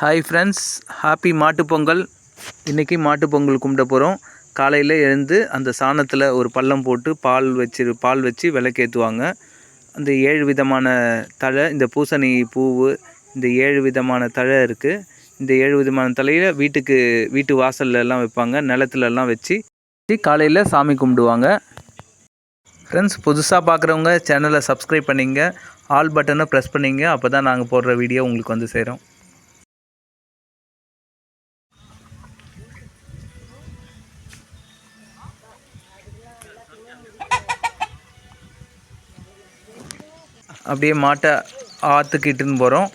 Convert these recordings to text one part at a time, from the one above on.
Hi friends happy Mattu Pongal இன்றைக்கி மாட்டுப்பொங்கல் கும்பிட போகிறோம் காலையில் எழுந்து அந்த சாணத்தில் ஒரு பள்ளம் போட்டு பால் வச்சு பால் வச்சு விளக்கேற்றுவாங்க அந்த ஏழு விதமான தழை இந்த பூசணி பூவு இந்த ஏழு விதமான தழை இருக்குது இந்த ஏழு விதமான தலையில் வீட்டுக்கு வீட்டு வாசல்ல வைப்பாங்க. நிலத்துலலாம் வச்சு காலையில் சாமி கும்பிடுவாங்க. ஃப்ரெண்ட்ஸ் புதுசாக பார்க்குறவங்க சேனலை சப்ஸ்கிரைப் பண்ணிங்க. ஆல் பட்டனை ப்ரெஸ் பண்ணிங்க. அப்போ தான் நாங்கள் போடுற வீடியோ உங்களுக்கு வந்து சேரும். அப்படியே மாட்டை ஆற்றுக்கு இட்டுன்னு போகிறோம்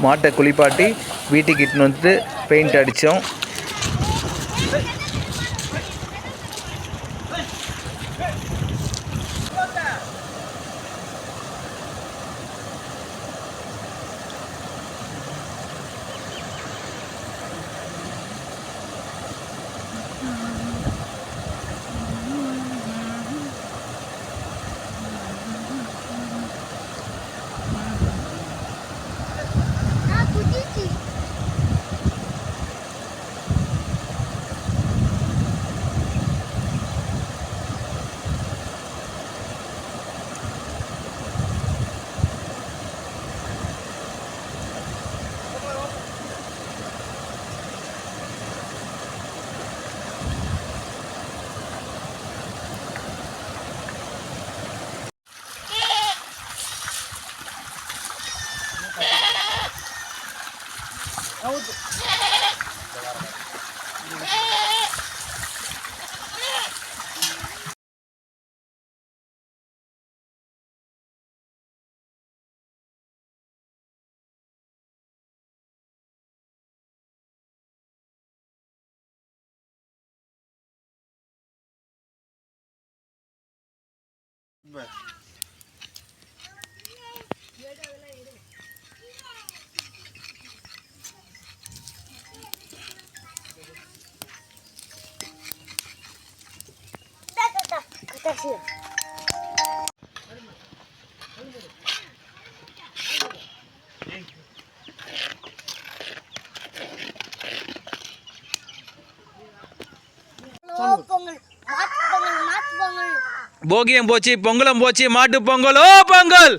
மாட்டை குளிப்பாட்டி வீட்டுக்கு இட்டுன்னு வந்து பெயிண்ட் அடித்தோம் Da, da, da. Kasih. Pongal மாட்டு பொங்கல் மாட்டு பொங்கல் போகியம் போச்சு பொங்கலம் போச்சு மாட்டு பொங்கலோ பொங்கல்.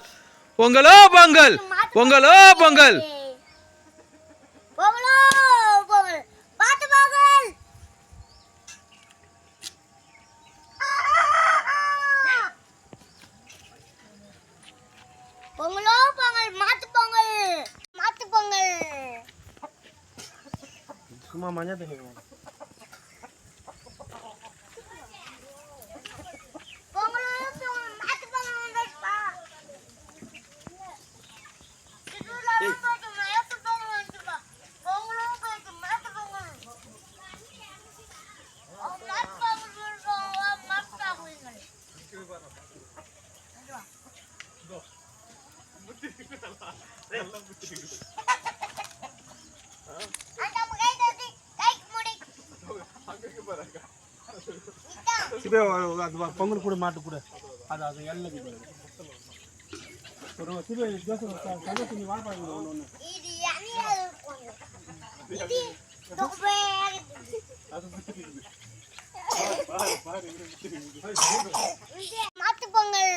பொங்கலோ பொங்கல் பொங்கலோ பொங்கல். பொங்கலோ பொங்கல். மாட்டு பொங்கல். பொங்கலோ பொங்கல் மாட்டு பொங்கல். மாட்டு பொங்கல். சும்மா மஞ்சள் தண்ணி பொங்கலோ பொங்கல் மாட்டு பொங்கல் வந்துச்சுப்பா திருவிழாவே போயிட்டு மாட்டு பொங்கல் வந்துச்சுப்பா பொங்கலோ போயிட்டு மாட்டு பொங்கல் அவங்க மாட்டு பொங்கல் சொல்லுவாங்க மாட்டு பொங்கல் அந்த கை தட்டி கைக்கு முடி இப்போ அது பொங்கல் கூட மாட்டு கூட. அது அது எல்லாம் ஒரு ஒன்று ஒன்று இது தொப்பையாக மாட்டு பொங்கல்.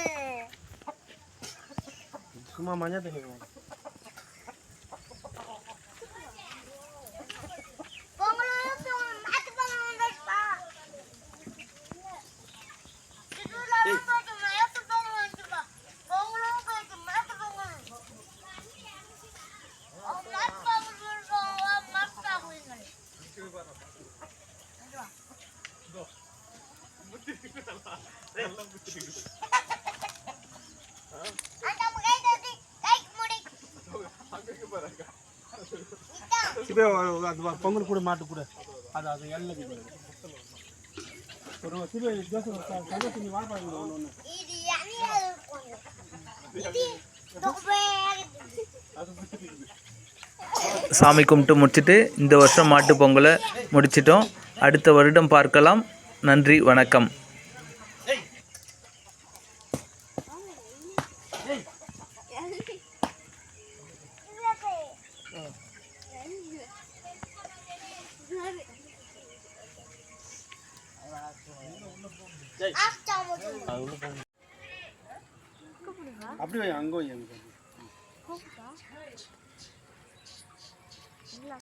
சும்மா மஞ்சள் தண்ணி பொங்கலோ பொங்கல் மாட்டு பொங்கல் வந்துச்சுப்பா திருவிழாவே போயிட்டு மாட்டு பொங்கல் வந்துச்சுப்பா பொங்கலோ போயிட்டு மாட்டு பொங்கல் அவங்க மாட்டு பொங்கல் சொல்லுவாங்க மாட்டு பொங்கல் அந்த கை தட்டி கைக்கு முடி இப்போ அது பொங்கல் கூட மாட்டு கூட. அது அது எல்லாம் ஒரு நீ ஒன்று ஒன்று சாமி கும்பிட்டு முடிச்சுட்டு இந்த வருஷம் மாட்டுப் பொங்கலை முடிச்சிட்டோம். அடுத்த வருடம் பார்க்கலாம். நன்றி வணக்கம். அப்படி அங்கே